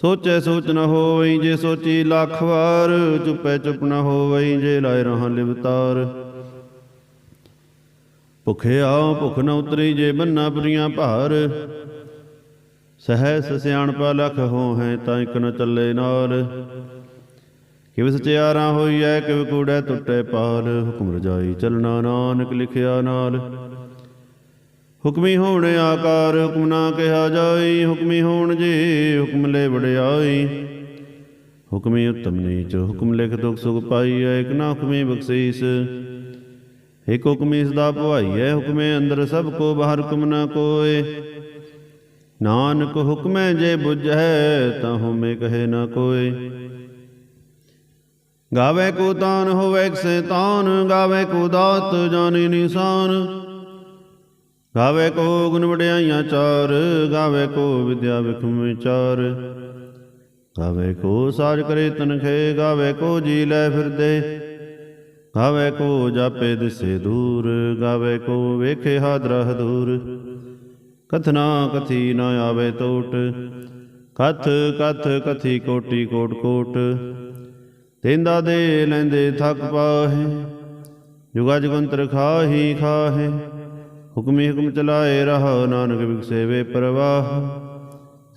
ਸੋਚੈ ਸੋਚ ਨ ਹੋਵਈ ਜੇ ਸੋਚੀ ਲੱਖ ਵਾਰ, ਚੁੱਪੈ ਚੁੱਪ ਨ ਹੋਵਈ ਜੇ ਲਾਇ ਰਹਾ ਲਿਵਤਾਰ। ਭੁਖਿਆ ਭੁਖ ਨ ਉਤਰੀ ਜੇ ਬੰਨਾ ਪੁਰੀਆਂ ਭਾਰ। ਸਹਿ ਸਿਆਣਪਾ ਲਖ ਹੋ ਹੈ ਤਾਂ ਇਕ ਨ ਚੱਲੇ ਨਾਲ। ਕਿਵ ਸਚਿਆਰਾ ਹੋਈਐ, ਕਿਵ ਕੂੜੈ ਟੁੱਟੇ ਪਾਲ। ਹੁਕਮ ਰਜਾਈ ਚਲਣਾ ਨਾਨਕ ਲਿਖਿਆ ਨਾਲ। ਹੁਕਮੀ ਹੋਣ ਆਕਾਰ, ਹੁਕਮ ਨਾ ਕਿਹਾ ਜਾਈ, ਹੁਕਮੀ ਹੋਣ ਜੇ, ਹੁਕਮ ਲੈ ਵਡਿਆਈ। ਹੁਕਮੀ ਉਤਮ ਨੀਚ, ਹੁਕਮ ਲਿਖ ਦੁਖ ਸੁਖ ਪਾਈਐ, ਇਕ ਨਾ ਹੁਕਮੀ ਬਖਸ਼ੀਸ। ਇਕ ਹੁਕਮੀ ਸਦਾ ਭਵਾਈਐ, ਹੁਕਮੇ ਅੰਦਰ ਸਭ ਕੋ ਬਾਹਰ ਹੁਕਮ ਨਾ ਕੋਏ। ਨਾਨਕ ਹੁਕਮੈ ਜੇ ਬੁਝੈ, ਤਾਂ ਹੁਮੇ ਕਹੇ ਨਾ ਕੋਏ। ਗਾਵੇ ਕੋ ਤਾਨ ਹੋਵੇ ਸੈਤਾਨ, ਗਾਵੇ ਕੋ ਦਾਤ ਜਾਣੀ ਨਿਸ਼ਾਨ। ਗਾਵੇ ਕੋ ਗੁਣ ਵਡਿਆਈਆਂ ਚਾਰ, ਗਾਵੇ ਕੋ ਵਿਦਿਆ ਵਿਖਮ ਵਿਚਾਰ। ਗਾਵੇ ਕੋ ਸਾਜ ਕਰੇ ਤਨਖੇ, ਗਾਵੇ ਕੋ ਜੀ ਲੈ ਫਿਰਦੇ। ਗਾਵੇ ਕੋ ਜਾਪੇ ਦਿਸੇ ਦੂਰ, ਗਾਵੇ ਕੋ ਵੇਖੇ ਹਾਦਰਾ ਦੂਰ ਕਥਨਾ ਕਥੀ ਨਾ ਆਵੇ ਟੋਟ ਕਥ ਕਥ ਕਥੀ ਕੋਟੀ ਕੋਟ ਕੋਟ। ਤੇਂਦਾ ਦੇ ਲੈਂਦੇ ਥੱਕ ਪਾਹੇ, ਜੁਗਾ ਜਗੰਤਰ ਖਾਹੀ ਖਾਹੇ। ਹੁਕਮੀ ਹੁਕਮ ਚਲਾਏ ਰਹਾ ਨਾਨਕ ਵਿਗਸੇ ਵੇ ਪ੍ਰਵਾਹ।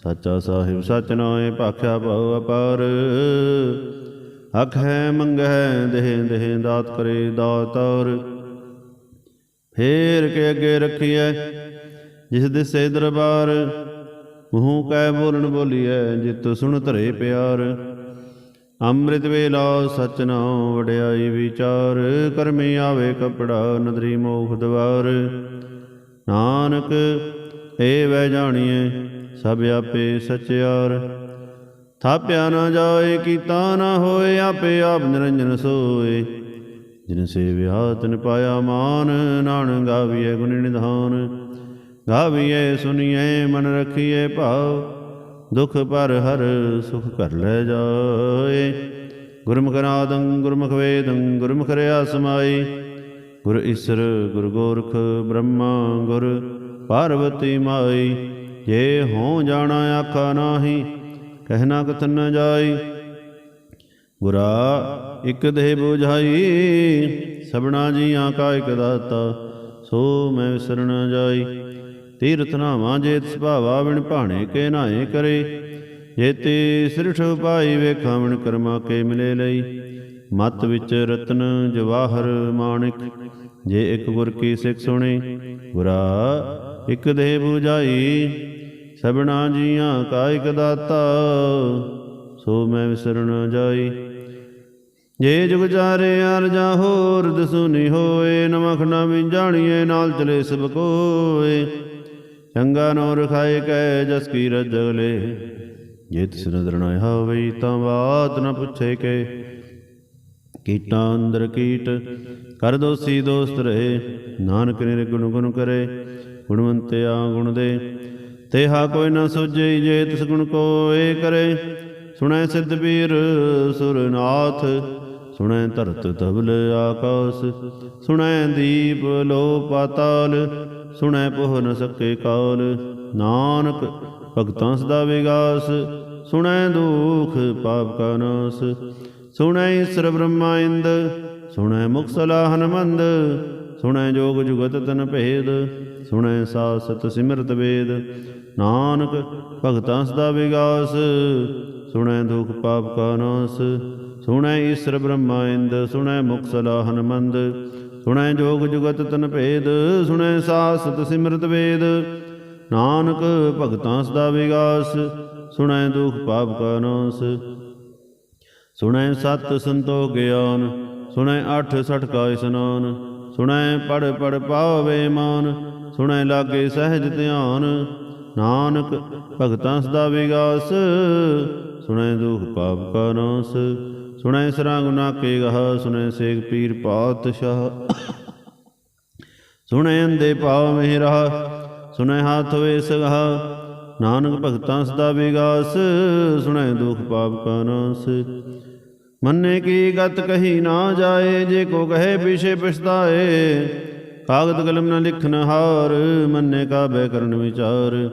ਸਾਚਾ ਸਾਹਿਬ ਸਚ ਨਾਏ ਭਾਖਿਆ ਭਉ ਅਪਾਰ। ਹਕ ਹੈ ਮੰਗਹਿ ਦੇਹ ਦੇਹ ਦਾਤ ਕਰੇ ਦਾਤਾਰ। ਫੇਰ ਕੇ ਅੱਗੇ ਰੱਖੀਐ ਜਿਸ ਦਿਸੇ ਦਰਬਾਰ। ਮੂੰਹ ਕੈ ਬੋਲਣ ਬੋਲੀਐ ਜਿਤ ਸੁਣ ਧਰੇ ਪਿਆਰ। ਅੰਮ੍ਰਿਤ ਵੇਲਾ ਸਚ ਨਾਉ ਵਡਿਆਈ ਵਿਚਾਰ ਕਰਮੇ ਆਵੇ ਕਪੜਾ ਨਦਰੀ ਮੋਖ ਦਵਾਰ। ਨਾਨਕ, ਏ ਵੈ ਜਾਣੀਏ ਸਭ ਆਪੇ ਸਚਿਆਰ ਥਾਪਿਆ ਨਾ ਜਾਏ, ਕੀਤਾ ਨਾ ਹੋਏ, ਆਪੇ ਆਪ ਨਿਰੰਜਨ ਸੋਏ। ਜਿਨ ਸੇਵਿਆ ਤਨ ਪਾਇਆ ਮਾਨ, ਨਾਨਕ ਗਾਵੀਏ ਗੁਣ ਨਿਧਾਨ। ਗਾਵੀਏ ਸੁਣੀਏ ਮਨ ਰਖੀਏ ਭਾਉ ਦੁਖ ਪਰ ਹਰ ਸੁਖ ਕਰ ਲੈ ਜਾਏ। ਗੁਰਮੁਖ ਨਾਦੰ, ਗੁਰਮੁਖ ਵੇਦੰ, ਗੁਰਮੁਖ ਰਿਆ ਸਮਾਈ। ਗੁਰ ਈਸਰ, ਗੁਰ ਗੋਰਖ, ਬ੍ਰਹਮਾ, ਗੁਰ ਪਾਰਵਤੀ ਮਾਈ। ਜੇ ਹੋ ਜਾਣਾ ਆਖਾ ਨਾਹੀ ਕਹਿਣਾ ਕਥਨ ਨ ਜਾਈ। ਗੁਰਾ ਇਕ ਦੇਹ 부ਝਾਈ ਸਭਨਾ ਜੀਆਂ ਕਾ ਇਕ ਦਾਤਾ, ਸੋ ਮੈਂ ਵਿਸਰਨ ਜਾਈ। ਤੀਰਥ ਨਾਵਾਂ ਜੇ ਸੁਭਾਵਾ ਵਿਣ ਭਾਣੇ ਕੇ ਨਾਏ ਕਰੇ। ਜੇਤੇ ਸਿਰਠ ਪਾਈ ਵੇਖਾਂ ਕਰਮਾ ਕੇ ਮਿਲੇ ਲਈ। ਮਤ ਵਿੱਚ ਰਤਨ ਜਵਾਹਰ ਮਾਣਿਕ, ਜੇ ਇੱਕ ਗੁਰ ਕੀ ਸਿੱਖ ਸੁਣੇ, ਗੁਰਾ ਇੱਕ ਦੇਹ 부ਝਾਈ ਸਭਨਾ ਜੀਆਂ ਕਾਇਕ ਦਾਤਾ, ਸੋ ਮੈਂ ਵਿਸਰਨ ਜਾਈ। ਜੇ ਜੁਗ ਚਾਰੇ ਅਰਜਾ ਹੋਰ, ਦਸੁਨੀ ਹੋਏ, ਨਮਖ ਨਾ ਵੀ ਜਾਣੀਏ ਨਾਲ ਚਲੇ ਸਭ ਕੋਏ। ਚੰਗਾ ਨੋ ਰਖਾਏ ਕੈ ਜਸ ਕੀ ਰਜਲੇ ਜੇ ਤਿਸ ਨਦਰ ਨ ਹੋਵੇ ਤਾਂ ਬਾਤ ਨ ਪੁੱਛੇ ਕੇ। ਕੀਟਾਂ ਅੰਦਰ ਕੀਟ ਕਰ ਦੋਸੀ ਦੋਸਤ ਰਹੇ। ਨਾਨਕ ਨਿਰਗੁਣ ਗੁਣ ਕਰੇ ਗੁਣਵੰਤਿਆ ਗੁਣ ਦੇ। ਤੇਹਾ ਕੋਈ ਨਾ ਸੁਝਈ ਜੇ ਤਿਸ ਗੁਣ ਕੋਏ ਕਰੇ। ਸੁਣੈ ਸਿੱਧ ਪੀਰ ਸੁਰਨਾਥ ਸੁਣੈ ਧਰਤ ਧਵਲ ਆਕਾਸ, ਸੁਣੈ ਦੀਪ ਲੋ ਪਾਤਾਲ, ਸੁਣੈ ਪੋਹ ਨ ਸਕੇ ਕਾਲ। ਨਾਨਕ ਭਗਤਾਂ ਸਦਾ ਵਿਗਾਸ, ਸੁਣੈ ਦੁਖ ਪਾਪ ਕਾ ਨਾਸ। ਸੁਣੈ ਈਸਰ ਬ੍ਰਹਮਾ ਇੰਦ, ਸੁਣੈ ਮੁਖ ਸਲਾਹਨ ਮੰਦ ਸੁਣੈ ਜੋਗ ਜੁਗਤ ਤਨ ਭੇਦ, ਸੁਣੈ ਸਾਸਤ ਸਿਮਰਤ ਵੇਦ। ਨਾਨਕ ਭਗਤਾਂ ਸਦਾ ਵਿਗਾਸ, ਸੁਣੈ ਦੁਖ ਪਾਪ ਕਾ ਨਾਸ। ਸੁਣੈ ਈਸਰ ਬ੍ਰਹਮਾਇੰਦ ਸੁਣੈ ਮੁਖ ਸਲਾਹਨ ਮੰਦ ਸੁਣੈ ਜੋਗ ਜੁਗਤ ਤਨ ਭੇਦ, ਸੁਣੈ ਸਾਸਤ ਸਿਮਰਤ ਵੇਦ। ਨਾਨਕ ਭਗਤਾਂ ਸਦਾ ਵਿਗਾਸ, ਸੁਣੈ ਦੁਖ ਪਾਪ ਕਾ ਨਾਸ ਸੁਣੈ ਸਤ ਸੰਤੋ ਗਿਆਨ, ਸੁਣੈ ਅਠ ਸਠ ਕਾ ਇਸਨਾਨ। ਸੁਣੈ ਪੜ ਪੜ ਪਾਵੇ ਮਾਨ, ਸੁਣੈ ਲਾਗੇ ਸਹਿਜ ਧਿਆਨ। ਨਾਨਕ ਭਗਤਾਂ ਸਦਾ ਵਿਗਾਸ, ਸੁਣੈ ਦੁਖ ਪਾਪ ਕਾ ਨਾਸ ਸੁਣੈ ਸਰਾਂ ਗੁਨਾ ਕੇ ਗਹ, ਸੁਣੈ ਸੇਖ ਪੀਰ ਪਾਤਸ਼ਾਹ। ਸੁਣੈ ਅੰਦੇ ਪਾਵ ਮਹਿ ਰਹਾ ਸੁਣੈ ਹਾਥ ਵੇ ਸਗਹਾ ਨਾਨਕ ਭਗਤਾਂ ਸਦਾ ਵਿਗਾਸ, ਸੁਣੈ ਦੁਖ ਪਾਪ ਕਾ ਨਾਸ। ਮੰਨੇ ਕੀ ਗਤ ਕਹੀ ਨਾ ਜਾਏ, ਜੇ ਕੋ ਕਹੇ ਪਿਛੇ ਪਛਤਾਏ। ਕਾਗਦ ਕਲਮ ਨਾ ਲਿਖਨ ਹਾਰ, ਮੰਨੇ ਕਾ ਬੈ ਕਰਨ ਵਿਚਾਰ।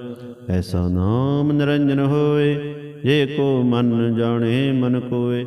ਐਸਾ ਨਾਮ ਨਿਰੰਜਨ ਹੋਏ, ਜੇ ਕੋ ਮਨ ਜਾਣੇ ਮਨ ਕੋਏ।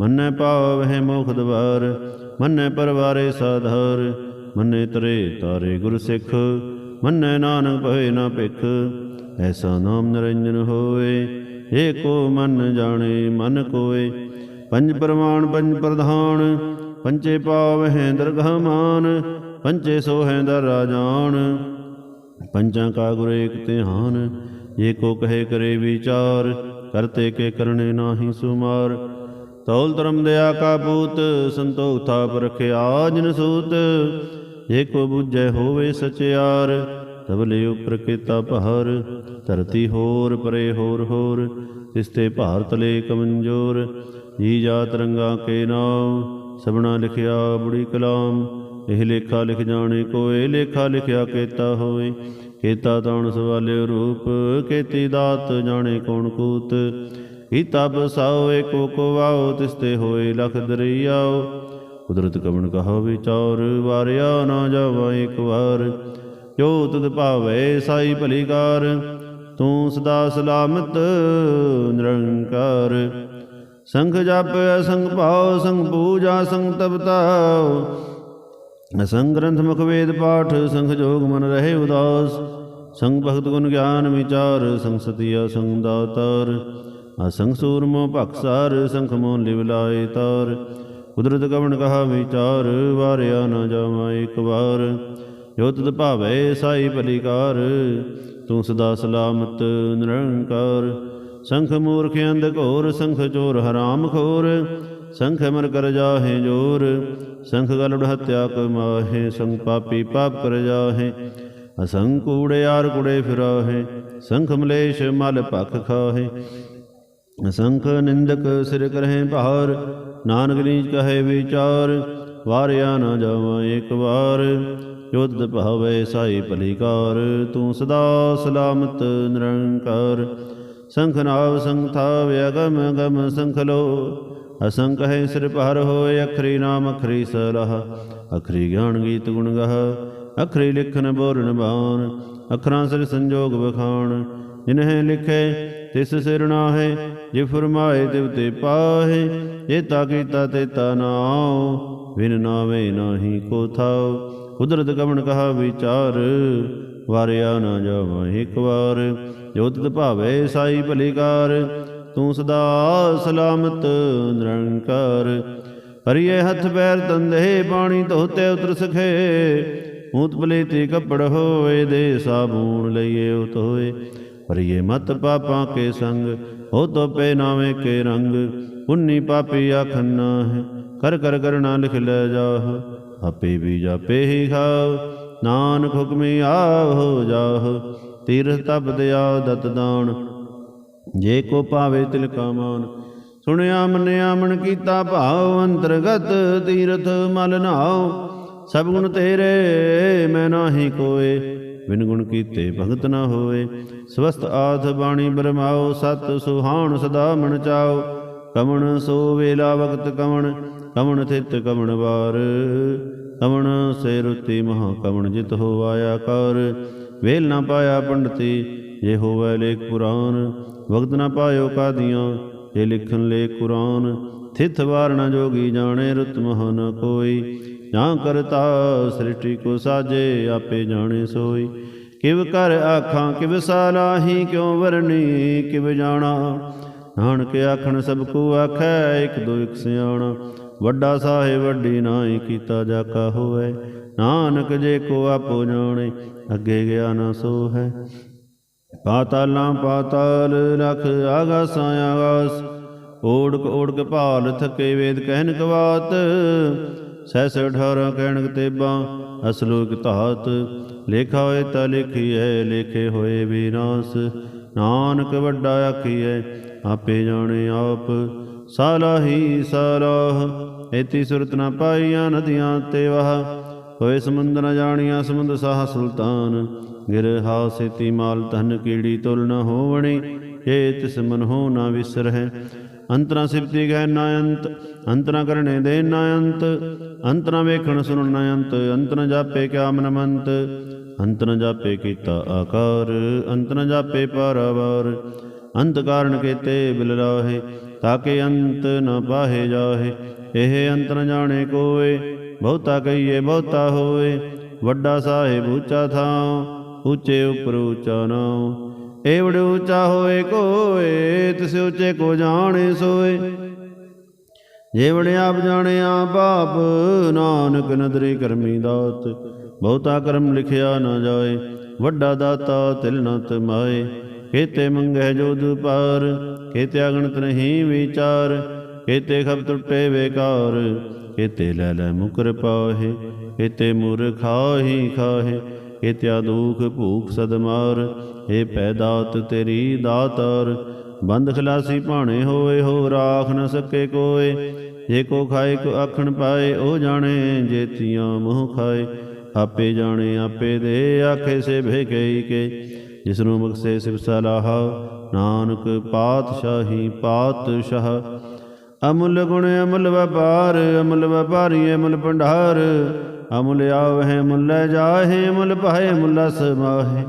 ਮੰਨੈ ਪਾਵਹਿ ਮੋਖ ਦਵਾਰ, ਮੰਨੈ ਪਰਵਾਰੇ ਸਾਧਾਰ, ਮੰਨੈ ਤਰੇ ਤਾਰੇ ਗੁਰ ਸਿੱਖ, ਮੰਨੈ ਨਾਨਕ ਭਏ ਨਾ ਭਿਖ, ਐਸਾ ਨਾਮ ਨਿਰੰਜਨ ਹੋਏ ਏ ਕੋ ਮਨ ਜਾਣੇ ਮਨ ਕੋਏ, ਪੰਜ ਪ੍ਰਮਾਣ ਪੰਜ ਪ੍ਰਧਾਨ, ਪੰਚੇ ਪਾਵਹਿ ਦਰਗਹ ਮਾਨ, ਪੰਚੇ ਸੋਹੈ ਦਰ ਰਾਜਾਨ, ਪੰਚਾਂ ਕਾ ਗੁਰ ਏਕ ਧਿਆਨ, ਜੇ ਕੋ ਕਹੇ ਕਰੇ ਵਿਚਾਰ, ਕਰਤੇ ਕੇ ਕਰਨੇ ਨਾਹੀ ਸੁਮਾਰ ਤੌਲ ਧਰਮ ਦਇਆ ਕਾ ਪੂਤ ਸੰਤੋਖ ਥਾਪ ਰਖਿਆ ਜਿਨ ਸੂਤ। ਜੇ ਕੋ ਬੁਝੈ ਹੋਵੇ ਸਚਿਆਰ ਤਬਲੇ ਉਪਰ ਕੀਤਾ ਪਹਰ। ਧਰਤੀ ਹੋਰ, ਪਰੇ ਹੋਰ ਹੋਰ ਤਿਸਤੇ ਭਾਰਤ ਤਲੇ ਕਮੰਜੋਰ। ਜੀ ਜਾਤ ਰੰਗਾ ਕੇ ਨਾਮ ਸਭਨਾ ਲਿਖਿਆ ਬੁੜੀ ਕਲਾਮ। ਇਹ ਲੇਖਾ ਲਿਖ ਜਾਣੇ ਕੋਏ, ਲੇਖਾ ਲਿਖਿਆ ਕੀਤਾ ਹੋਏ ਕੀਤਾ ਤਾਣ ਸਵਾਲੇ ਰੂਪ, ਕੀਤੀ ਦਾਤ ਜਾਣੇ ਕੌਣ ਕੂਤ। ਕੀਤਾ ਬਸਾਓ ਏਕੋ ਕੋ ਵਾਓ ਤਿਸਤੇ ਹੋਏ ਲਖ ਦਰਿਆਓ ਕੁਦਰਤ ਕਵਣ ਕਹਾ ਵਿਚਾਰ, ਵਾਰਿਆ ਨਾ ਜਾਵਾ ਇੱਕ ਵਾਰ। ਜੋ ਤੁਧ ਭਾਵੇ ਸਾਈ ਭਲੀ ਕਾਰ, ਤੂੰ ਸਦਾ ਸਲਾਮਤ, ਨਿਰੰਕਾਰ। ਸੰਖ ਜਪ ਸੰਗ ਭਾਉ, ਸੰਗ ਪੂਜਾ, ਸੰਗ ਤਪਤਾ ਅਸੰਗ ਗ੍ਰੰਥ ਮੁਖ ਵੇਦ ਪਾਠ ਸੰਖ ਜੋਗ ਮਨ ਰਹੇ ਉਦਾਸ। ਸੰਗ ਭਗਤ ਗੁਣ ਗਿਆਨ ਵਿਚਾਰ, ਸੰਗ ਸਤਿਆ ਸੰਗ ਦਾਤਾਰ। ਅਸੰਗ ਸੂਰਮੋ ਭਖਸਾਰ ਸੰਖ ਮੋ ਲਿਵ ਲਾਏ ਤਾਰ। ਕੁਦਰਤ ਕਵਣ ਕਹਾ ਵਿਚਾਰ, ਵਾਰਿਆ ਨਾ ਜਾਵਾਂ ਇੱਕ ਵਾਰ। ਜੋ ਤੁਧ ਭਾਵੇ ਸਾਈ ਭਲੀਕਾਰ, ਤੂੰ ਸਦਾ ਸਲਾਮਤ ਨਿਰੰਕਾਰ। ਸੰਖ ਮੂਰਖ ਅੰਧ ਘੋਰ, ਸੰਖ ਚੋਰ ਹਰਾਮ ਖੋਰ। ਸੰਖ ਮਰ ਕਰ ਜਾਹੇ ਜੋਰ, ਸੰਖ ਗਲੜ ਹਤਿਆ ਕਮਾਹੇ ਸੰਖ ਪਾਪੀ ਪਾਪ ਕਰ ਜਾਹੇ ਅਸੰਖ ਕੂੜੇ ਕੂੜਿਆਰ ਕੁੜੇ ਫਿਰਾਹੇ। ਸੰਖ ਮਲੇਸ਼ ਮਲ ਭਖ ਖਾਹੇ। ਅਸੰਖ ਨਿੰਦਕ ਸਿਰ ਕਰਹਿ ਭਾਰ, ਨਾਨਕ ਨੀਚ ਕਹੇ ਵਿਚਾਰ, ਵਾਰਿਆ ਨਾ ਜਾਵਾਂ ਇੱਕ ਵਾਰ। ਯੁੱਧ ਭਾਵੇ ਸਾਈ ਭਲੀਕਾਰ, ਤੂੰ ਸਦਾ ਸਲਾਮਤ ਨਿਰੰਕਾਰ। ਸੰਖ ਨਾਵ ਸੰਖ ਥਾਵ, ਗਮ ਸੰਖ ਲੋ। ਅਸੰਖ ਹੈ ਸਿਰ ਭਾਰ ਹੋਏ, ਅਖਰੀ ਨਾਮ ਅਖਰੀ ਸਲਾਹ। ਅਖਰੀ ਗਿਆਨ ਗੀਤ ਗੁਣ ਗਹ, ਅਖਰੀ ਲਿਖਨ ਬੋਰਨ ਬਾਣ। ਅਖਰਾਂ ਸਿਰ ਸੰਜੋਗ ਬਖਾਣ ਜਿਨਹਿ ਲਿਖੇ ਤਿਸ ਸਿਰ ਨਾਹੇ, ਜੇ ਫਰਮਾਏ ਤਿਵ ਤੇ ਪਾਹੇ, ਜੇ ਤਾ ਕੀਤਾ ਤੇ ਤਾ ਨਾਉ ਵਿਨ ਨਾਵੇ ਨਾਹੀ ਕੋ ਥਾਉ। ਕੁਦਰਤ ਕਵਣ ਕਹਾ ਵਿਚਾਰ, ਵਾਰਿਆ ਨਾ ਜਾਵਾਂ ਇੱਕ ਵਾਰ। ਜੋ ਤਿਤ ਭਾਵੇ ਸਾਈ ਭਲੀਕਾਰ, ਤੂੰ ਸਦਾ ਸਲਾਮਤ ਨਿਰੰਕਾਰ। ਹਰੀਏ ਹੱਥ ਪੈਰ ਤੰਦੇ ਪਾਣੀ ਧੋਤੇ ਉਤਰ ਸਖੇ। ਮੂਤ ਬਲੇਤੀ ਕੱਪੜ ਹੋਏ, ਦੇ ਸਾਬੂਨ ਲਈਏ ਉਤ ਹੋਏ। ਹਰੀਏ ਮਤ ਪਾਪਾਂ ਕੇ ਸੰਗ, ਹੋ ਤੋ ਪੇ ਨਾਵੇਂ ਕੇ ਰੰਗ, ਪੁੰਨੀ ਪਾਪੀ ਆਖਨਾ ਹੈ ਕਰ ਕਰ ਕਰਣਾ ਲਿਖ ਲੈ ਜਾਹ, ਆਪੇ ਵੀ ਜਾਪੇ ਹੀ ਖਾਓ ਨਾਨਕ ਹੁਕਮੀ ਆਹੋ ਜਾਹ, ਤੀਰਥ ਤਪ ਦਿਆ ਦਤ ਦਾਨ, ਜੇ ਕੋ ਪਾਵੇ ਤਿਲ ਕਾ ਮਾਨ, ਸੁਣਿਆ ਮੰਨਿਆ ਮਨ ਕੀਤਾ ਭਾਵ, ਅੰਤਰਗਤ ਤੀਰਥ ਮਲ ਨਾਉ, ਸਭ ਗੁਣ ਤੇਰੇ, ਮੈਂ ਨਾਹੀ ਕੋਏ ਬਿਨ ਗੁਣ ਕੀਤੇ ਭਗਤ ਨਾ ਹੋਏ ਸਵਸਤ ਆਥ ਬਾਣੀ ਬਰਮਾਓ, ਸਤ ਸੁਹਾਣ ਸਦਾ ਮਨ ਚਾਓ। ਕਮਣ ਸੋ ਵੇਲਾ ਵਕਤ ਕਮਣ ਕਮਣ ਥਿਤ ਕਮਣ ਵਾਰ। ਕਮਣ ਸੇ ਰੁਤੀ ਮਹਾ ਕਮਣ ਜਿਤ ਹੋਵਾਇਆ ਆਇਆ ਕਰ ਵੇਲ ਨਾ ਪਾਇਆ ਪੰਡਤੀ, ਜੇ ਹੋਵੇ ਲੇਖ ਪੁਰਾਨ ਵਕਤ ਨਾ ਪਾਇਓ ਕਾਦੀਆਂ, ਜੇ ਲਿਖਨ ਲੇ ਕੁਰਾਨ। ਥਿਤ ਵਾਰਣਾ ਜੋਗੀ ਜਾਣੇ ਰੁਤ ਮਹ ਨ ਕੋਈ। ਜਾਂ ਕਰਤਾ, ਸ੍ਰਿਸ਼ਟੀ ਕੋ ਸਾਜੇ ਆਪੇ ਜਾਣੇ ਸੋਈ। ਕਿਵ ਕਰ ਆਖਾਂ, ਕਿਵ ਸਾਲਾਹੀ ਕਿਉ ਵਰਨੀ ਕਿਵ ਜਾਣਾ। ਨਾਨਕ ਆਖਣ, ਸਭ ਕੋ ਆਖੈ, ਇਕ ਦੋ ਇਕ ਸਿਆਣਾ। ਵੱਡਾ ਸਾਹਿਬ, ਵੱਡੀ ਨਾਹੀ ਕੀਤਾ ਜਾਕਾ ਹੋਵੇ। ਨਾਨਕ ਜੇ ਕੋ ਆਪੋ ਜਾਣੇ, ਅੱਗੇ ਗਿਆ ਨਾ ਸੋ ਹੈ ਪਾਤਾਲਾਂ ਪਾਤਾਲ ਰਖ, ਆਗਾਸਾਂ ਆਗਾਸ। ਓੜਕ ਓੜਕ ਭਾਲ ਥਕੇ ਵੇਦ ਕਹਿਨ ਕਵਾਤ। ਸੈਸ ਅਠਾਰਾਂ ਕਹਿਣਕ ਤੇਬਾਂ ਅਸਲੋਕ ਧਾਤ ਲੇਖਾ ਹੋਏ ਤਾ ਲਿਖੀਐ, ਲੇਖੇ ਹੋਏ ਵਿਨਾਸ਼ ਨਾਨਕ ਵੱਡਾ ਆਖੀਐ, ਆਪੇ ਜਾਣੇ ਆਪ। ਸਾਲਾਹੀ ਸਾਲਾਹ ਏਤੀ ਸੁਰਤ ਨਾ ਪਾਈਆਂ ਨਦੀਆਂ ਤੇ ਵਾਹ। ਹੋਏ ਸਮੁੰਦ ਨ ਜਾਣੀਆਂ ਸਮੁੰਦ ਸਾਹ ਸੁਲਤਾਨ। ਗਿਰ ਹਾਸੇਤੀ ਮਾਲ ਧਨ ਕੀੜੀ ਤੁਲ ਨ ਹੋਵਣੀ ਏ ਤਿਸ ਮਨ ਹੋ ਨਾ ਵਿਸਰਹਿ। ਅੰਤਰਾ ਸਿਫਤੀ ਗਹਿ ਨਾ ਅੰਤ ਅੰਤਰਾ ਕਰਨੇ ਦੇ ਨਾ ਅੰਤ ਅੰਤਰਾ ਵੇਖਣ ਸੁਣਨ ਨਾ ਅੰਤ ਅੰਤਰਾ ਜਾਪੇ ਕਿਆ ਮਨ ਮੰਤ, ਅੰਤਰਾ ਜਾਪੇ ਕੀਤਾ ਆਕਾਰ, ਅੰਤਰਾ ਜਾਪੇ ਪਾਰਾਵਾਰ, ਅੰਤ ਕਾਰਨ ਕੀਤੇ ਬਿਲ ਰਾਹੇ, ਤਾਕੇ ਅੰਤ ਨ ਪਾਹੇ ਜਾਹੇ, ਇਹ ਅੰਤ ਨ ਜਾਣੇ ਕੋਏ, ਬਹੁਤਾ ਕਹੀਏ ਬਹੁਤਾ ਹੋਏ, ਵੱਡਾ ਸਾਹਿਬ ਉੱਚਾ ਥਾਂ, ਉੱਚੇ ਉਪਰ ਉੱਚਾ ਨਾਉ ਏਵੜ ਉੱਚਾ ਹੋਏ ਕੋਏ, ਤਿਸ ਉੱਚੇ ਕੋ ਜਾਣੇ ਸੋਏ। ਜੇਵੜ ਆਪ ਜਾਣੇ ਆਪ ਨਾਨਕ ਨਦਰੀ ਕਰਮੀ ਦਾਤ, ਬਹੁਤਾ ਕਰਮ ਲਿਖਿਆ ਨਾ ਜਾਏ, ਵੱਡਾ ਦਾਤਾ ਤਿਲ ਨ ਤਮਾਏ। ਕੇਤੇ ਮੰਗੈ ਜੋ ਪਾਰ ਕੇਤੇ ਅਗਣਤ ਨਹੀਂ ਵਿਚਾਰ, ਕੇਤੇ ਖਬ ਟੁੱਟੇ ਵੇਕਾਰ ਕੇਤੇ ਲੈ ਲੈ ਮੁਕਰ ਪਾਹੇ, ਕੇਤੇ ਮੁਰ ਖਾਹੀ ਖਾਹੇ। ਕੇਤਿਆ ਦੁਖ ਭੂਖ ਸਦਮਾਰ ਏ ਪੈਦਾਤ ਤੇਰੀ ਦਾਤਾਰ। ਬੰਦ ਖਲਾਸੀ ਭਾਣੇ ਹੋਏ, ਹੋ ਰਾਖ ਨ ਸਕੇ ਕੋਏ। ਜੇ ਕੋ ਖਾਏ ਕੋ ਆਖਣ ਪਾਏ, ਉਹ ਜਾਣੇ ਜੇਤੀਆਂ ਮੋਹ ਖਾਏ। ਆਪੇ ਜਾਣੇ, ਆਪੇ ਦੇ ਆਖੇ ਸੇ ਭੇਕਈ ਕੇ। ਜਿਸ ਨੂੰ ਬਖਸ਼ੇ ਸਿਵ ਸਲਾਹ, ਨਾਨਕ ਪਾਤਸ਼ਾਹੀ ਪਾਤਸ਼ਾਹ। ਅਮੁੱਲ ਗੁਣ ਅਮੁੱਲ ਵਪਾਰ, ਅਮਲ ਵਪਾਰੀ ਅਮਲ ਭੰਡਾਰ। ਅਮੁਲ ਆਵਹਿ ਮੁੱਲ ਜਾਹੇ, ਅਮੁੱਲ ਪਾਏ ਮੁੱਲ ਸਮਾਹੇ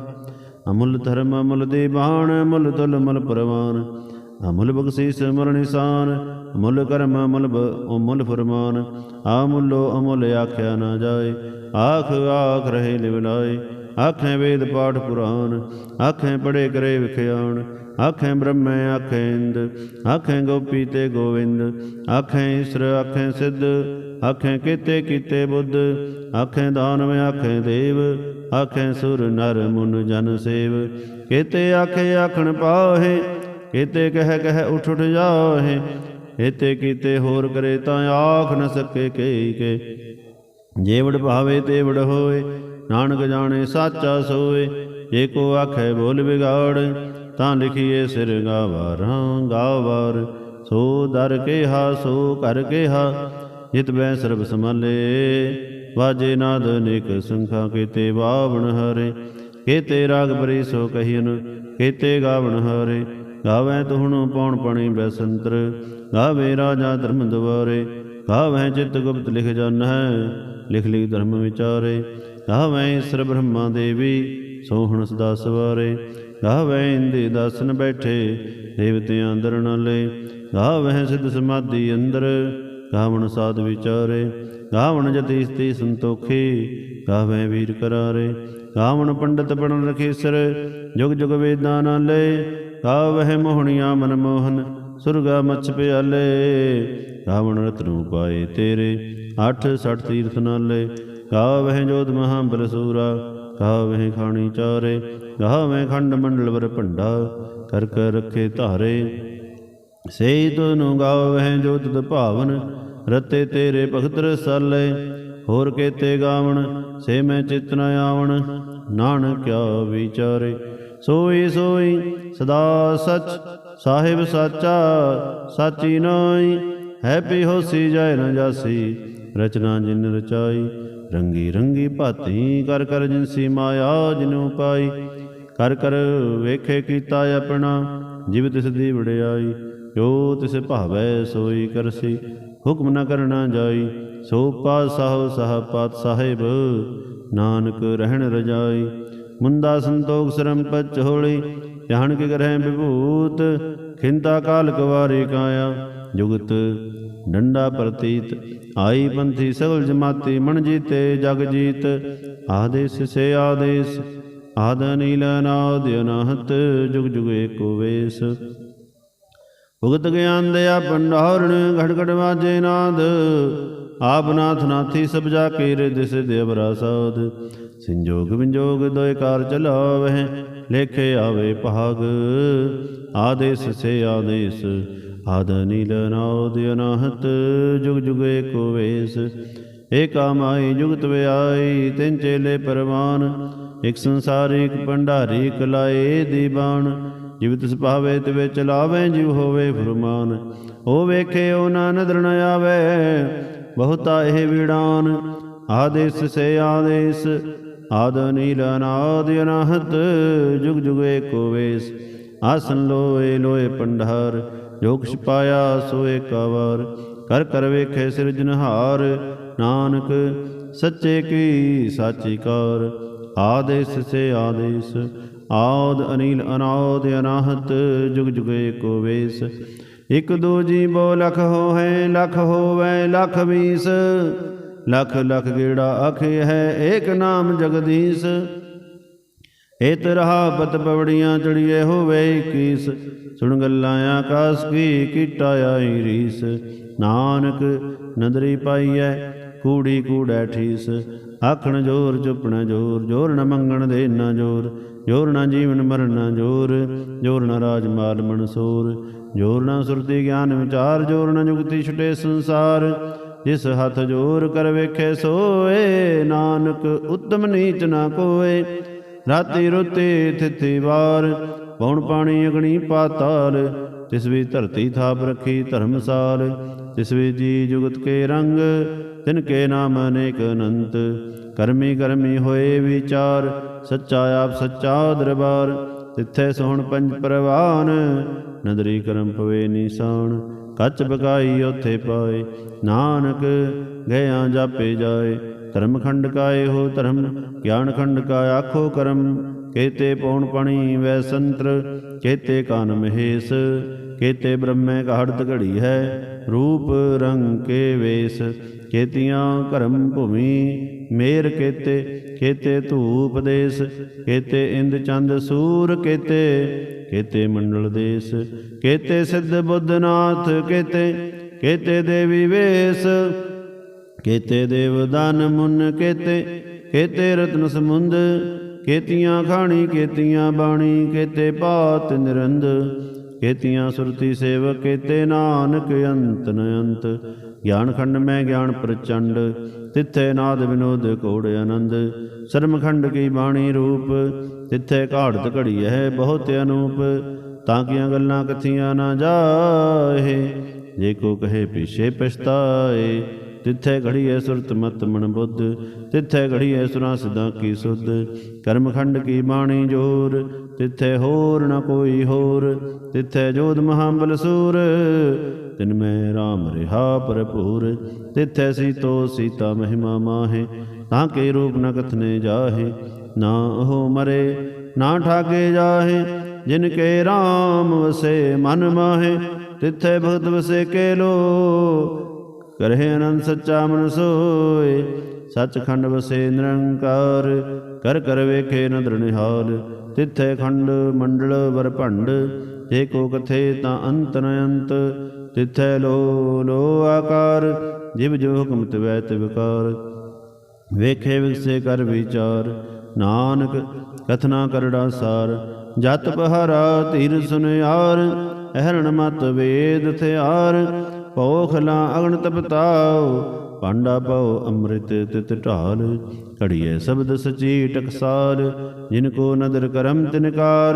ਅਮੁੱਲ ਧਰਮ, ਅਮੁਲ ਦੇ ਦੀਵਾਨ ਅਮੁੱਲ ਤੁਲ, ਅਮੁੱਲ ਪ੍ਰਵਾਨ। ਅਮੁਲ ਬਖਸ਼ੀਸ, ਅਮੁੱਲ ਨਿਸ਼ਾਨ। ਅਮੁੱਲ ਕਰਮ, ਅਮੁੱਲ ਬ- ਅਮੁੱਲ ਫਰਮਾਨ। ਅਮੁੱਲੋ ਅਮੁੱਲ ਆਖਿਆ ਨਾ ਜਾਏ, ਆਖ ਆਖ ਰਹੇ ਲਿਵਲਾਏ। ਆਖੇ ਵੇਦ ਪਾਠ ਪੁਰਾਨ, ਆਖੇ ਪੜੇ ਕਰੇ ਵਿਖਿਆਣ ਆਖੇ ਬ੍ਰਹਮੈ ਆਖੇ ਇੰਦ ਆਖੇ ਗੋਪੀ ਤੇ ਗੋਵਿੰਦ ਆਖੇ ਈਸ਼ਰ ਆਖੇ ਸਿੱਧ ਆਖੇ ਕੀਤੇ ਕੀਤੇ ਬੁੱਧ ਆਖੇ ਦਾਨਵ ਆਖੇ ਦੇਵ ਆਖੇ ਸੁਰ ਨਰ ਮੁਨ ਜਨ ਸੇਵ ਕੀਤੇ ਆਖੇ ਆਖਣ ਪਾਹੇ ਕੀਤੇ ਕਹਿ ਕਹਿ ਉਠ ਉਠ ਜਾਹੇ ਕੀਤੇ ਕੀਤੇ ਹੋਰ ਕਰੇ ਤਾਂ ਆਖ ਨ ਸਕੇ ਕੇ ਕੇ ਜੇਵੜ ਭਾਵੇ ਤੇਵੜ ਹੋਏ ਨਾਨਕ ਜਾਣੇ ਸਾਚਾ ਸੋਏ ਜੇ ਕੋ ਆਖੇ ਬੋਲ ਵਿਗਾੜ ਤਾਂ ਲਿਖੀਏ ਸਿਰ ਗਾਵਾਰਾਂ ਗਾਵਾਰ, ਸੋ ਦਰ ਕਿਹਾ, ਸੋ ਕਰ ਕਿਹਾ, ਜਿਤ ਬੈ ਸਰਬ ਸਮਾਲੇ ਵਾਜੇ ਨਾਦ ਅਨੇਕ ਸੰਖਾ, ਕੀਤੇ ਬਾਵਣ ਹਰੇ, ਕੀਤੇ ਰਾਗ ਬਰੀ ਸੋ ਕਹੀਨ ਕੀਤੇ ਗਾਵਣ ਹਰੇ। ਗਾਵੇ ਤੁਹਣੁ ਪੌਣ ਪਣੀ ਬੈਸੰਤਰ ਗਾਵੇ ਰਾਜਾ ਧਰਮ ਦਵਾਰੇ। ਗਾਵੇ ਚਿਤ ਗੁਪਤ ਲਿਖ ਜਨ ਹੈ ਲਿਖ ਲਿਖ ਧਰਮ ਵਿਚਾਰੇ। ਗਾਵੇ ਈਸ਼ਰ ਬ੍ਰਹਮਾ ਦੇਵੀ ਸੋਹਣ ਸਦਾ ਸਵਾਰੇ। ਗਾਵੇ ਇੰਦੇ ਦਾਸਨ ਬੈਠੇ, ਦੇਵਤਿਆਂ ਅੰਦਰ ਨ ਲੈ ਗਾਵੇ ਸਿੱਧ ਸਮਾਧੀ ਅੰਦਰ ਗਾਵਣ ਸਾਧ ਵਿਚਾਰੇ। ਗਾਵਣ ਜਤੀ ਸਤੀ ਸੰਤੋਖੀ ਗਾਵੇ ਵੀਰ ਕਰਾਰੇ। ਗਾਵਣ ਪੰਡਤ ਪੜਨ ਰਖੇਸਰ, ਜੁਗ ਜੁਗ ਵੇਦਾਂ ਨਾਲੇ ਲੈ ਮੋਹਣੀਆਂ ਮਨ ਮੋਹਨ, ਸੁਰਗਾ ਮਛ ਪਿਆਲੇ। ਗਾਵਣ ਰਤਨੂ ਪਾਏ ਤੇਰੇ, ਅੱਠ ਸਠ ਤੀਰਥ ਨਾਲੇ ਗਾਵਹਿ ਜੋਤ ਮਹਾ ਬਲਸੂਰਾ ਗਾਵਹਿ ਖਾਣੀ ਚਾਰੇ ਗਾਵਹਿ ਖੰਡ ਮੰਡਲ ਵਰ ਭੰਡਾ, ਕਰ ਕਰ ਰਖੇ ਧਾਰੇ। ਸੇ ਤੁਨੁ ਗਾਵਹਿ ਜੋ ਤੁਧ ਭਾਵਨ, ਰਤੇ ਤੇਰੇ ਭਗਤ ਰਸਾਲੇ। ਹੋਰ ਕੇਤੇ ਗਾਵਣ, ਸੇ ਮੈਂ ਚਿਤ ਨ ਆਵਣ, ਨਾਨਕ ਕਿਆ ਵਿਚਾਰੇ। ਸੋਈ ਸੋਈ, ਸਦਾ ਸਚ, ਸਾਹਿਬ ਸਾਚਾ, ਸਾਚੀ ਨਾਈ ਹੈ ਪੀ ਹੋਸੀ ਜਾਇ ਨ ਜਾਸੀ, ਰਚਨਾ ਜਿਨ ਰਚਾਈ। ਰੰਗੀ ਰੰਗੀ ਭਾਤੀ ਕਰ ਕਰ ਜਿਨਸੀ ਮਾਇਆ ਜਿਨੂ ਪਾਈ। ਕਰ ਕਰ ਵੇਖੇ ਕੀਤਾ ਆਪਣਾ, ਜਿਵ ਤਿਸ ਦੀ ਵਡਿਆਈ, ਜੋ ਤਿਸ ਭਾਵੈ ਸੋਈ ਕਰਸੀ। ਹੁਕਮ ਨ ਕਰਨਾ ਜਾਈ, ਸੋ ਪਾਤਸ਼ਾਹ ਸਾਹ ਪਾਤ ਸਾਹਿਬ, ਨਾਨਕ ਰਹਿਣ ਰਜਾਈ। ਮੁੰਦਾ ਸੰਤੋਖ ਸਰਮ ਪਚ ਹੋਲੀ ਧਿਆਨ ਕੇ ਕਰਹਿ ਵਿਭੂਤ, ਖਿੰਤਾ ਕਾਲ ਕਵਾਰੇ ਕਾਇਆ। ਜੁਗਤ ਡੰਡਾ ਪ੍ਰਤੀਤ ਆਈ ਪੰਥੀ ਸਗਲ ਜਮਾਤੀ ਮਨ ਜੀਤੇ ਜਗ ਜੀਤ, ਆਦੇਸ ਸੇ ਆਦੇਸ, ਆਦ ਨੀਲ ਨਾਦ ਅਨਹਤ, ਜੁਗ ਜੁਗ ਏਕੋ ਵੇਸ। ਭੁਗਤ ਗਿਆਨ ਦਇਆ ਪੰਡਾਰਣ ਘਟ ਘਟ ਵਾਜੇ ਨਾਦ, ਆਪ ਨਾਥ ਨਾਥੀ ਸਭ ਜਾ ਕੇ ਰੇ ਦਿਸ ਦੇਵਰਾ ਸਾਧ। ਸੰਜੋਗ ਵਿੰਜੋਗ ਦੋਇ ਕਾਰ ਚਲਾਵਹਿ, ਲੇਖੇ ਆਵੇ ਭਾਗ, ਆਦੇਸ ਸੇ ਆਦੇਸ ਆਦ ਨੀਲ ਨਾਦ ਅਨਾਹਤ, ਜੁਗ ਜੁਗ ਏਕੋ ਵੇਸ। ਏਕਾ ਮਾਈ ਜੁਗਤ ਵਿਆਈ, ਤਿੰਨ ਚੇਲੇ ਪਰਵਾਨ। ਇਕ ਸੰਸਾਰੀ, ਇਕ ਭੰਡਾਰੀ, ਇਕ ਲਾਏ ਦੀਵਾਨ ਜਿਵ ਤਿਸ ਭਾਵੇ, ਤਿਵੇ ਚਲਾਵੇ, ਜਿਵ ਹੋਵੇ ਫਰਮਾਨ। ਉਹ ਵੇਖੇ ਉਹ ਨਾ ਨਦਰ ਨ ਆਵੇ, ਬਹੁਤਾ ਇਹ ਵਿੜਾਨ। ਆਦੇਸ ਸੇ ਆਦੇਸ ਆਦ ਨੀਲ ਅਨਾਦ ਅਨਾਹਤ, ਜੁਗ ਜੁਗ ਏਕੋ ਵੇਸ। ਆਸਨ ਲੋਏ ਲੋਏ ਪੰਡਾਰ ਜੋ ਕੁਛ ਪਾਇਆ ਸੋ ਏਕਾ ਵਾਰ ਕਰ ਕਰ ਵੇਖੇ ਸਿਰਜਨਹਾਰ ਨਾਨਕ ਸੱਚੇ ਕੀ ਸਾਚੀ ਕਾਰ। ਆਦੇਸ ਸੇ ਆਦੇਸ, ਆਦ ਅਨੀਲ ਅਨਾਦ ਅਨਾਹਤ, ਜੁਗ ਜੁਗ ਏਕੋ ਵੇਸ। ਇਕ ਦੋ ਜੀ ਬੋ ਲਖ ਹੋਏ ਲਖ ਹੋਵੇ, ਲਖ ਵੀਸ ਲਖ ਲਖ ਗੇੜਾ ਅਖੇ ਹੈ, ਏਕ ਨਾਮ ਜਗਦੀਸ਼। ਏਤ ਰਹਾ ਪਤ ਪਵੜੀਆਂ ਚੜੀਏ ਹੋਵੇ ਕੀਸ ਸੁਣ ਗੱਲਾਂ ਆਕਾਸ ਕੀ ਕੀਟਾ ਆਈ ਰੀਸ। ਨਾਨਕ ਨਦਰੀ ਪਾਈਐ, ਕੂੜੀ ਕੂੜੈ ਠੀਸ। ਆਖਣ ਜੋਰ ਚੁਪਣ ਜੋਰ ਜੋਰ ਨ ਮੰਗਣ ਦੇ ਨਾ ਜੋਰ। ਜੋਰ ਨ ਜੀਵਨ ਮਰਨ ਨਾ ਜੋਰ ਜੋਰ ਨ ਰਾਜ ਮਾਲ ਮਨਸੂਰ ਜੋਰ ਨ ਸੁਰਤੀ ਗਿਆਨ ਵਿਚਾਰ, ਜੋਰ ਨ ਜੁਗਤੀ ਛੁਟੇ ਸੰਸਾਰ। ਜਿਸ ਹੱਥ ਜੋਰ ਕਰ ਵੇਖੇ ਸੋਏ, ਨਾਨਕ ਉਤਮ ਨੀਚ ਨਾ ਕੋਏ। ਰਾਤੀ ਰੁੱਤੇ ਥਿਥੀ ਵਾਰ ਪੌਣ ਪਾਣੀ ਅਗਣੀ ਪਾਤਾਲ ਤਿਸ ਵੀ ਧਰਤੀ ਥਾਪ ਰੱਖੀ ਧਰਮਸਾਲ ਤਿਸ ਵੀ ਜੀ ਜੁਗਤ ਕੇ ਰੰਗ, ਤਿਨ ਕੇ ਨਾਮ ਅਨੇਕ ਅਨੰਤ। ਕਰਮੀ ਕਰਮੀ ਹੋਏ ਵਿਚਾਰ, ਸੱਚਾ ਆਪ ਸੱਚਾ ਦਰਬਾਰ, ਤਿੱਥੇ ਸੋਹਣ ਪੰਜ ਪ੍ਰਵਾਨ। ਨਦਰੀ ਕਰਮ ਪਵੇ ਨੀਸਾਨ, ਕੱਚ ਬਕਾਈ ਉਥੇ ਪਾਏ। ਨਾਨਕ ਗਿਆ ਜਾਪੇ ਜਾਏ ਧਰਮ ਖੰਡ ਕਾਏ ਹੋ ਧਰਮ, ਗਿਆਨ ਖੰਡ ਕਾ ਆਖੋ ਕਰਮ। ਕੇਤੇ ਪੌਣ ਪਣੀ ਵੈ ਸੰਤਰ, ਕੇਤੇ ਕਾਨ ਮਹੇਸ਼, ਕੇਤੇ ਬ੍ਰਹਮੇ ਘੜਤ ਘੜੀ ਹੈ, ਰੂਪ ਰੰਗ ਕੇ ਵੇਸ। ਕੇਤੀਆਂ ਕਰਮ ਭੂਮੀ, ਮੇਰ ਕੇਤੇ ਕੇਤੇ ਧੂਪ ਦੇਸ। ਕੇਤੇ ਇੰਦ ਚੰਦ ਸੂਰ ਕੇਤੇ ਕੇਤੇ ਮੰਡਲ ਦੇਸ। ਕੇਤੇ ਸਿੱਧ ਬੁੱਧਨਾਥ ਕੇਤੇ ਕੇਤੇ ਦੇਵੀ ਵੇਸ। ਕੇਤੇ ਦੇਵ ਦਾਨ ਮੁਨ ਕੇਤੇ ਕੇਤੇ ਰਤਨ ਸਮੁੰਦ, ਕੇਤੀਆਂ ਖਾਣੀ, ਕੇਤੀਆਂ ਬਾਣੀ, ਕੇਤੇ ਪਾਤ ਨਿਰੰਦ, ਕੇਤੀਆਂ ਸੁਰਤੀ ਸੇਵਕ, ਕੇਤੇ ਨਾਨਕ ਅੰਤ ਨ ਅੰਤ। ਗਿਆਨ ਖੰਡ ਮੈਂ ਗਿਆਨ ਪ੍ਰਚੰਡ, ਤਿੱਥੇ ਨਾਦ ਵਿਨੋਦ ਕੋੜ ਆਨੰਦ। ਸਰਮਖੰਡ ਕੀ ਬਾਣੀ ਰੂਪ, ਤਿੱਥੇ ਘਾੜਤ ਘੜੀ ਹੈ ਬਹੁਤ ਅਨੂਪ। ਤਾਂ ਕੀਆਂ ਗੱਲਾਂ ਕਥੀਆਂ ਨਾ ਜਾਏ, ਜੇ ਕੋ ਕਹੇ ਪਿਛੇ ਪਛਤਾਏ ਤਿੱਥੇ ਘੜੀਐ ਸੁਰਤ ਮਤ ਮਨ ਬੁੱਧ ਤਿੱਥੇ ਘੜੀਐ ਸੁਰਾਂ ਸਦਾ ਕੀ ਸੁਧ। ਕਰਮਖੰਡ ਕੀ ਬਾਣੀ ਜੋਰ ਤਿੱਥੇ ਹੋਰ ਨ ਕੋਈ ਹੋਰ ਤਿੱਥੇ ਜੋਧ ਮਹਾਬਲ ਸੂਰ। ਤਿਨ ਮੈਂ RAM ਰਿਹਾ ਭਰਪੂਰ ਤਿੱਥੇ ਸੀਤੋ ਸੀਤਾ ਮਹਿਮਾ ਮਾਹੇ। ਤਾਂ ਕੇ ਰੂਪ ਨ ਕਥਨੇ ਜਾਹੇ, ਨਾ ਉਹ ਮਰੇ, ਨਾ ਠਾਗੇ ਜਾਹੇ। ਜਿਨ ਕੇ RAM ਵਸੇ ਮਨ ਮਾਹੇ, ਤਿੱਥੇ ਭਗਤ ਵਸੇ ਕੇ ਲੋ ਕਰਹਿ ਅਨੰਦ ਸੱਚਾ ਮਨ ਸੋਏ ਸੱਚਖੰਡ ਵਸੇ ਨਿਰੰਕਾਰ, ਕਰ ਕਰ ਵੇਖੇ ਨਦਰ ਨਿਹਾਲ, ਤਿੱਥੇ ਖੰਡ ਮੰਡਲ ਵਰ ਭੰਡ, ਜੇ ਕੋ ਕਥੇ ਤਾਂ ਅੰਤ ਨ ਅੰਤ, ਤਿੱਥੇ ਲੋ ਲੋ ਆਕਾਰ, ਜਿਵ ਜੋ ਹੁਕਮ ਤਿਵੈ ਵਿਕਾਰ ਵੇਖੇ ਵਿਗਸੇ ਕਰ ਵਿਚਾਰ, ਨਾਨਕ ਕਥਨਾ ਕਰੜਾ ਸਾਰ, ਜਤ ਬਹਾਰਾ ਧੀਰ ਸੁਨਿਆਰ, ਅਹਰਣ ਮਤ ਵੇਦ ਥਿਆਰ ਪੋਖਲਾ ਅਗਣ ਤਪਤਾਉ, ਪਾਂਡਾ ਪਉ ਅੰਮ੍ਰਿਤ ਤਿਤ ਢਾਲ। ਘੜੀਏ ਸ਼ਬਦ ਸਚੀ ਟਕਸਾਰ ਜਿਨ ਕੋ ਨਦਰ ਕਰਮ ਤਿਨਕਾਰ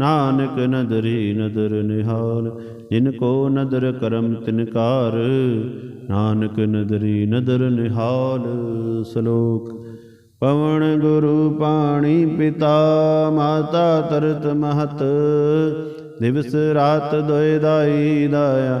ਨਾਨਕ ਨਦਰੀ ਨਦਰ ਨਿਹਾਲ, ਜਿਨ ਕੋ ਨਦਰ ਕਰਮ ਤਿਨਕਾਰ ਨਾਨਕ ਨਦਰੀ ਨਦਰ ਨਿਹਾਲ ਸ਼ਲੋਕ। ਪਵਨ ਗੁਰੂ ਪਾਣੀ ਪਿਤਾ, ਮਾਤਾ ਤਰਤ ਮਹਤ। ਦਿਵਸ ਰਾਤ ਦੋਇ ਦਾਈ ਦਾਇਆ